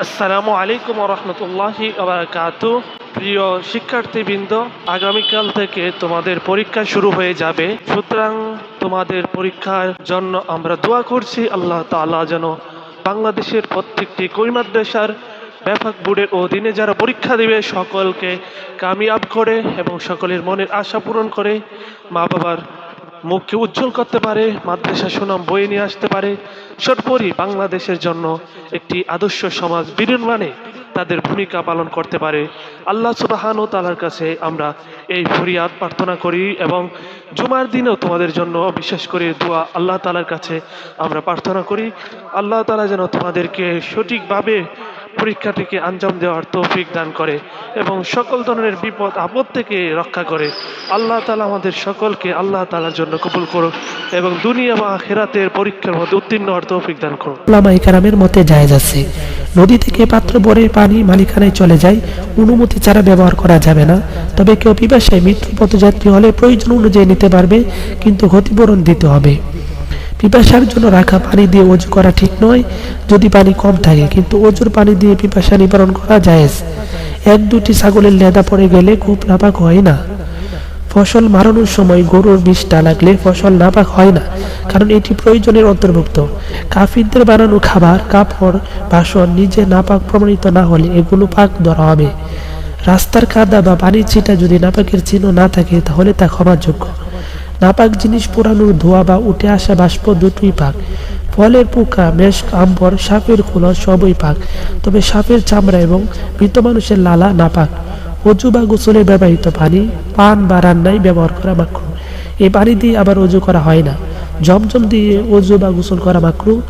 আসসালামু আলাইকুম রহমতুল্লাহি আবরাকাতু প্রিয় শিক্ষার্থীবৃন্দ, আগামীকাল থেকে তোমাদের পরীক্ষা শুরু হয়ে যাবে। সুতরাং তোমাদের পরীক্ষার জন্য আমরা দোয়া করছি, আল্লাহ তাআলা যেন বাংলাদেশের প্রত্যেকটি কুইমাদ্রাসার ব্যাপক বোর্ডের অধীনে যারা পরীক্ষা দেবে, সকলকে কামিয়াব করে এবং সকলের মনের আশা পূরণ করে মা বাবার মুখকে উজ্জ্বল করতে পারে, মাদ্রাসা সুনাম বয়ে নিয়ে আসতে পারে। সর্বোপরি বাংলাদেশের জন্য একটি আদর্শ সমাজ বিনির্মাণে তাদের ভূমিকা পালন করতে পারে। আল্লাহ সুবাহান ও তালার কাছে আমরা এই ফরিয়াদ প্রার্থনা করি এবং জুমার দিনেও তোমাদের জন্য বিশেষ করে দোয়া আল্লাহ তালার কাছে আমরা প্রার্থনা করি। আল্লাহ তালা যেন তোমাদেরকে সঠিকভাবে পরীক্ষাটিকে আঞ্জাম দেওয়ার তৌফিক দান করে এবং সকল ধরনের বিপদ, আপদ থেকে রক্ষা করে। আল্লাহ তালা আমাদের সকলকে আল্লাহ তালার জন্য কবুল করুক এবং দুনিয়া বা খেরাতের পরীক্ষার মধ্যে উত্তীর্ণ হওয়ার তৌফিক দান করুক। ওলামাই কারামের মতে জায়েজ আছে, নদী থেকে পাত্র ভরে পানি মালিকানায় চলে যায়, অনুমতি ছাড়া ব্যবহার করা যাবে না। তবে কেউ পিপাসায় মৃত্যু পথযাত্রী হলে প্রয়োজন অনুযায়ী নিতে পারবে, কিন্তু ক্ষতিপূরণ দিতে হবে। পিপাসার জন্য রাখা পানি দিয়ে অজু করা ঠিক নয়, যদি পানি কম থাকে। কিন্তু অজুর পানি দিয়ে পিপাসা নিবারণ করা জায়েজ। এক দুটি ছাগলের লেদা পড়ে গেলে খুব নাপাক হয় না। ফসল মারানোর সময় গরুর বিষটা লাগলে ফসল নাপাক হয় না, কারণ এটি প্রয়োজনের অন্তর্ভুক্ত। কাফিরদের বানানো খাবার, কাপড়, বাসন নিজে নাপাক প্রমাণিত না হলে এগুলো পাক ধরা হবে। রাস্তার কাদা বা পানির ছিটা যদি নাপাকের চিহ্ন না থাকে, তাহলে তা ক্ষমাযোগ্য। নাপাক জিনিস পোড়ানোর ধোয়া বা উঠে আসা বাষ্প দুটোই পাক। ফলের পোকা মেষ আম্বর, সাপের খোলা সবই পাক। তবে সাপের চামড়া এবং মৃত মানুষের লালা নাপাক। অজু বা গোসলে ব্যবহৃত পানি, পান বা রান্নায় ব্যবহার করা মাকড়ু এই পানি দিয়ে আবার অজু করা হয় না। জমজম দিয়ে অজু বা গোসল করা মাকরু